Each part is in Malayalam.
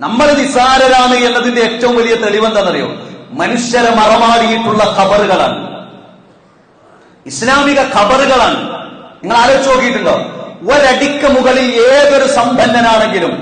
നമ്മൾ നിസാരരാണ് എന്നതിന്റെ ഏറ്റവും വലിയ തെളിവ് എന്താണെന്നറിയോ മനുഷ്യരെ മറമാടിയിട്ടുള്ള ഖബറുകളാണ്. ഇസ്ലാമിക ഖബറുകളാണ്. നിങ്ങൾ ആലോചിച്ച് നോക്കിയിട്ടുണ്ടോ? ഒരടിക്ക് മുകളിൽ ഏതൊരു സമ്പന്നനാണെങ്കിലും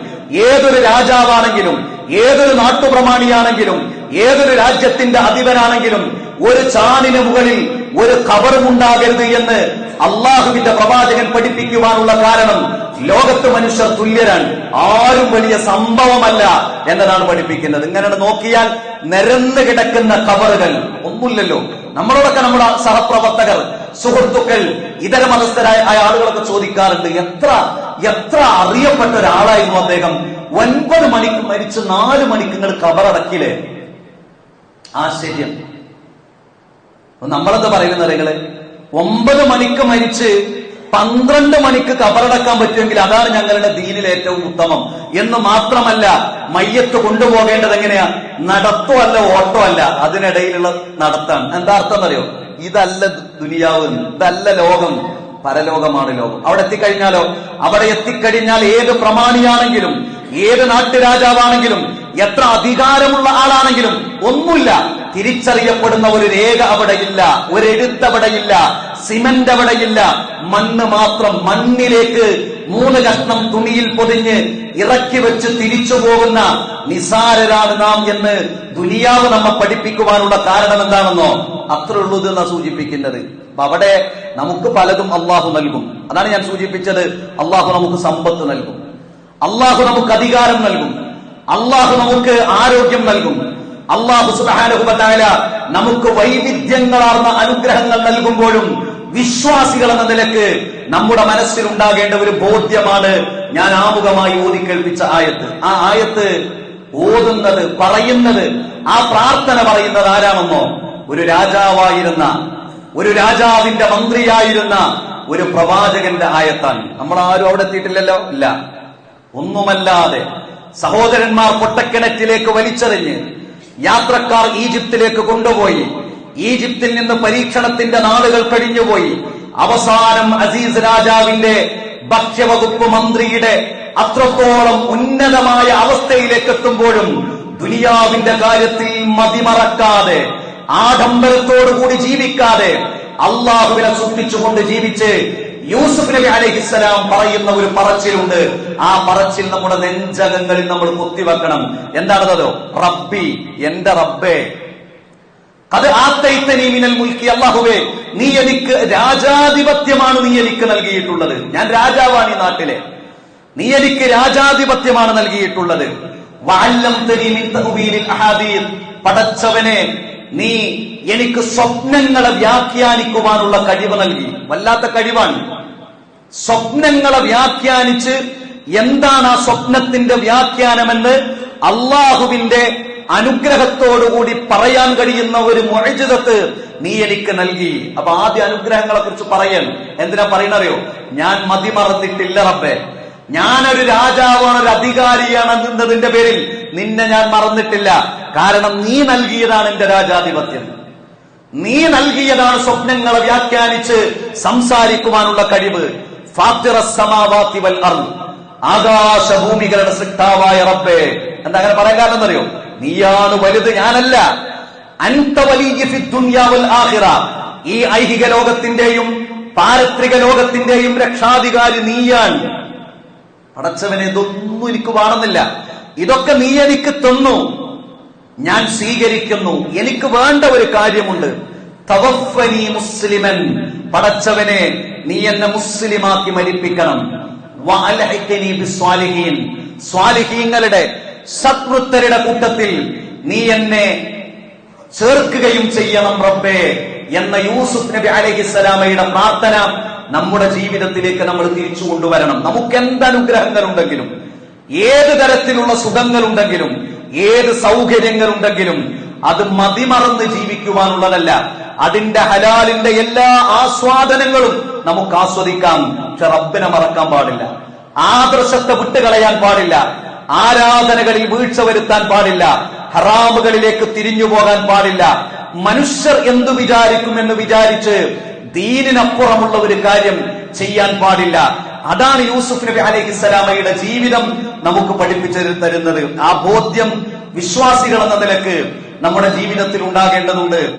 ഏതൊരു രാജാവാണെങ്കിലും ഏതൊരു നാട്ടുപ്രമാണിയാണെങ്കിലും ഏതൊരു രാജ്യത്തിന്റെ അധിപനാണെങ്കിലും ഒരു ചാണിന് മുകളിൽ ഒരു കബറുമുണ്ടാകരുത് എന്ന് അള്ളാഹുവിന്റെ പ്രവാചകൻ പഠിപ്പിക്കുവാനുള്ള കാരണം ലോകത്ത് മനുഷ്യർ തുല്യരാണ്. ആരും വലിയ സംഭവമല്ല എന്നതാണ് പഠിപ്പിക്കുന്നത്. ഇങ്ങനെ നോക്കിയാൽ നിരന്ന് കിടക്കുന്ന ഖബറുകൾ ഒന്നുമില്ലല്ലോ. നമ്മളോടൊക്കെ നമ്മുടെ സഹപ്രവർത്തകർ സുഹൃത്തുക്കൾ ഇതര മതസ്ഥരായ ആളുകളൊക്കെ ചോദിക്കാറുണ്ട് എത്ര എത്ര അറിയപ്പെട്ട ഒരാളായിരുന്നു അദ്ദേഹം? ഒൻപത് മണിക്ക് മരിച്ച് നാല് മണിക്ക് നിങ്ങൾ കബറടക്കില്ലേ ആശ്ചര്യം. നമ്മളെന്ത് പറയുന്നത് നിങ്ങൾ ഒമ്പത് മണിക്ക് മരിച്ച് പന്ത്രണ്ട് മണിക്ക് കബറടക്കാൻ പറ്റുമെങ്കിൽ അതാണ് ഞങ്ങളുടെ ദീനിൽ ഏറ്റവും ഉത്തമം. എന്ന് മാത്രമല്ല മയ്യത്ത് കൊണ്ടുപോകേണ്ടത് എങ്ങനെയാ? നടത്തോ അല്ല ഓട്ടോ അല്ല അതിനിടയിലുള്ള നടത്താണ്. എന്താ അർത്ഥം അറിയോ ഇതല്ല ദുനിയാവ് ഇതല്ല ലോകം പരലോകമാണ് ലോകം. അവിടെ എത്തിക്കഴിഞ്ഞാലോ? അവിടെ എത്തിക്കഴിഞ്ഞാൽ ഏത് പ്രമാണിയാണെങ്കിലും ഏത് നാട്ടുരാജാവാണെങ്കിലും എത്ര അധികാരമുള്ള ആളാണെങ്കിലും ഒന്നുമില്ല. തിരിച്ചറിയപ്പെടുന്ന ഒരു രേഖ അവിടെയില്ല ഒരു എഴുത്തവിടെയില്ല സിമന്റ് അവിടെയില്ല. മണ്ണ് മാത്രം മണ്ണിലേക്ക് മൂന്ന് കഷ്ണം തുണിയിൽ പൊതിഞ്ഞ് ഇറക്കി വെച്ച് തിരിച്ചു പോകുന്ന നിസാരരാണ് നാം എന്ന് ദുനിയാവ് നമ്മെ പഠിപ്പിക്കുവാനുള്ള കാരണം എന്താണെന്നോ അത്ര ഉള്ളത് എന്നാ സൂചിപ്പിക്കുന്നത്. അപ്പൊ അവിടെ നമുക്ക് പലതും അള്ളാഹു നൽകും. അതാണ് ഞാൻ സൂചിപ്പിച്ചത്. അള്ളാഹു നമുക്ക് സമ്പത്ത് നൽകും. അള്ളാഹു നമുക്ക് അധികാരം നൽകും. അള്ളാഹു നമുക്ക് ആരോഗ്യം നൽകും. അള്ളാഹു സുബാനുഹുബത്തായ നമുക്ക് വൈവിധ്യങ്ങളാർന്ന അനുഗ്രഹങ്ങൾ നൽകുമ്പോഴും വിശ്വാസികൾ എന്ന നിലയ്ക്ക് നമ്മുടെ മനസ്സിൽ ഉണ്ടാകേണ്ട ഒരു ബോധ്യമാണ് ഞാൻ ആമുഖമായി ഓതി കേൾപ്പിച്ച ആയത്ത്. ആ ആയത്ത് ഓതുന്നത് പറയുന്നത് ആ പ്രാർത്ഥന പറയുന്നത് ആരാണെന്നോ? ഒരു രാജാവായിരുന്ന ഒരു രാജാവിന്റെ മന്ത്രിയായിരുന്ന ഒരു പ്രവാചകന്റെ ആയത്താണ്. നമ്മൾ ആരും അവിടെ എത്തിയിട്ടില്ലല്ലോ? ഇല്ല. ഒന്നുമല്ലാതെ സഹോദരന്മാർ പൊട്ടക്കിണറ്റിലേക്ക് വലിച്ചെറിഞ്ഞ് യാത്രക്കാർ ഈജിപ്തിലേക്ക് കൊണ്ടുപോയി. ഈജിപ്തിൽ നിന്ന് പരീക്ഷണത്തിന്റെ നാളുകൾ കഴിഞ്ഞുപോയി. അവസാനം അസീസ് രാജാവിന്റെ ഭക്ഷ്യവകുപ്പ് മന്ത്രിയുടെ അത്രത്തോളം ഉന്നതമായ അവസ്ഥയിലേക്ക് എത്തുമ്പോഴും ദുനിയാവിന്റെ കാര്യത്തിൽ മതിമറക്കാതെ ആഡംബരത്തോടുകൂടി ജീവിക്കാതെ അള്ളാഹുവിനെ സൂക്ഷിച്ചുകൊണ്ട് ജീവിച്ച് യൂസുഫ് നബി അലഹിസ്സലാം പറയുന്ന ഒരു പറച്ചിലുണ്ട്. ആ പറച്ചിൽ നമ്മുടെ നെഞ്ചകങ്ങളിൽ നമ്മൾ കുത്തിവെക്കണം. എന്താണതോ റബ്ബി എന്റെ റബ്ബേ. അത് ആത്തൈത്തനി മിനൽ മുൽക്കി അള്ളാഹുവേ നീ എനിക്ക് രാജാധിപത്യമാണ് നീ എനിക്ക് നൽകിയിട്ടുള്ളത്. ഞാൻ രാജാവാണ് ഈ നാട്ടിലെ. നീ എനിക്ക് രാജാധിപത്യമാണ് നൽകിയിട്ടുള്ളത്. പടച്ചവനെ നീ എനിക്ക് സ്വപ്നങ്ങളെ വ്യാഖ്യാനിക്കുവാനുള്ള കഴിവ് നൽകി. വല്ലാത്ത കഴിവാണ്. സ്വപ്നങ്ങളെ വ്യാഖ്യാനിച്ച് എന്താണ് ആ സ്വപ്നത്തിന്റെ വ്യാഖ്യാനമെന്ന് അള്ളാഹുവിന്റെ അനുഗ്രഹത്തോടുകൂടി പറയാൻ കഴിയുന്ന ഒരു മൊഴിജിതത്ത് നീ എനിക്ക് നൽകി. അപ്പൊ ആദ്യ അനുഗ്രഹങ്ങളെ കുറിച്ച് പറയാൻ എന്തിനാ പറയണറിയോ? ഞാൻ മതിമറന്നിട്ടില്ല റബ്ബെ. ഞാനൊരു രാജാവാണ് ഒരു അധികാരിയാണ് എന്നതിന്റെ പേരിൽ നിന്നെ ഞാൻ മറന്നിട്ടില്ല. കാരണം നീ നൽകിയതാണ് എന്റെ രാജാധിപത്യം. നീ നൽകിയതാണ് സ്വപ്നങ്ങളെ വ്യാഖ്യാനിച്ച് സംസാരിക്കുവാനുള്ള കഴിവ്. ആകാശഭൂമികളുടെ സൃഷ്ടാവായ റബ്ബേ. എന്താ അങ്ങനെ പറയാൻ കാരണം എന്നറിയോ? നീയാണ് വലുത് ഞാനല്ല. ഈ ഐഹിക ലോകത്തിന്റെയും പാരത്രിക ലോകത്തിന്റെയും രക്ഷാധികാരി നീയാൻ പടച്ചവനെ ഇതൊന്നും എനിക്ക് വേണമെന്നില്ല. ഇതൊക്കെ നീ എനിക്ക് തന്നു. ഞാൻ സ്വീകരിക്കുന്നു. എനിക്ക് വേണ്ട ഒരു കാര്യമുണ്ട്. മുസ്ലിമൻ. പടച്ചവനെ നീ എന്നെ മുസ്ലിമാക്കി മരിപ്പിക്കണം. സ്വാലിഹീങ്ങളുടെ സത്വൃത്തരുടെ കൂട്ടത്തിൽ നീ എന്നെ ചേർക്കുകയും ചെയ്യണം റബ്ബേ എന്ന യൂസുഫ് നബി അലഹിസ്സലാമയുടെ പ്രാർത്ഥന നമ്മുടെ ജീവിതത്തിലേക്ക് നമ്മൾ തിരിച്ചു കൊണ്ടുവരണം. നമുക്ക് എന്ത് അനുഗ്രഹങ്ങളുണ്ടെങ്കിലും ഏത് തരത്തിലുള്ള സുഖങ്ങളുണ്ടെങ്കിലും ഏത് സൗകര്യങ്ങളുണ്ടെങ്കിലും അത് മതിമറന്ന് ജീവിക്കുവാനുള്ളതല്ല. അതിന്റെ ഹലാലിന്റെ എല്ലാ ആസ്വാദനങ്ങളും നമുക്ക് ആസ്വദിക്കാം. പക്ഷെ റബ്ബിനെ മറക്കാൻ പാടില്ല. ആദർശത്തെ വിട്ടുകളയാൻ പാടില്ല. ആരാധനകളിൽ വീഴ്ച വരുത്താൻ പാടില്ല. ഹറാമുകളിലേക്ക് തിരിഞ്ഞു പോകാൻ പാടില്ല. മനുഷ്യർ എന്തു വിചാരിക്കുമെന്ന് വിചാരിച്ച് ദീനിനപ്പുറമുള്ള ഒരു കാര്യം ചെയ്യാൻ പാടില്ല. അതാണ് യൂസുഫ് നബി അലൈഹിസ്സലാമയുടെ ജീവിതം നമുക്ക് പഠിപ്പിച്ചു തരുന്നത്. ആ ബോധ്യം വിശ്വാസികൾ എന്ന നിലയ്ക്ക് നമ്മുടെ ജീവിതത്തിൽ ഉണ്ടാകേണ്ടതുണ്ട്.